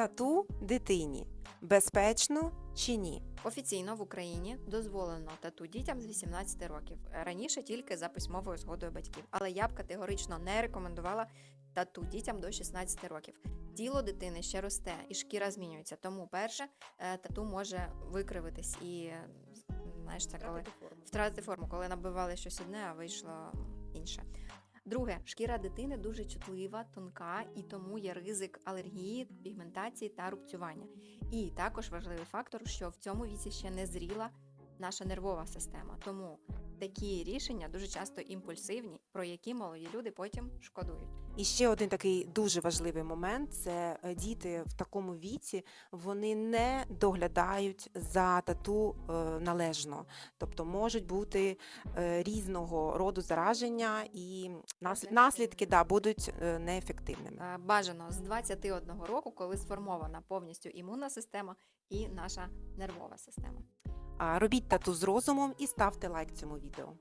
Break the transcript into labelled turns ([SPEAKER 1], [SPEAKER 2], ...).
[SPEAKER 1] тату дитині безпечно чи ні?
[SPEAKER 2] Офіційно в Україні дозволено тату дітям з 18 років. Раніше тільки за письмовою згодою батьків. Але я б категорично не рекомендувала тату дітям до 16 років. Тіло дитини ще росте і шкіра змінюється. Тому перше е, тату може викривитись і знаєш, це коли втратити форму, коли набивали щось одне, а вийшло інше. Друге, шкіра дитини дуже чутлива, тонка, і тому є ризик алергії, пігментації та рубцювання. І також важливий фактор, що в цьому віці ще не зріла наша нервова система. Тому такі рішення дуже часто імпульсивні, про які молоді люди потім шкодують.
[SPEAKER 1] І ще один такий дуже важливий момент це е, діти в такому віці вони не доглядають за тату е, належно, тобто можуть бути е, різного роду зараження, і нас- наслідки да, будуть неефективними.
[SPEAKER 2] Бажано з 21 року, коли сформована повністю імунна система і наша нервова система.
[SPEAKER 1] Робіть тату з розумом і ставте лайк цьому відео.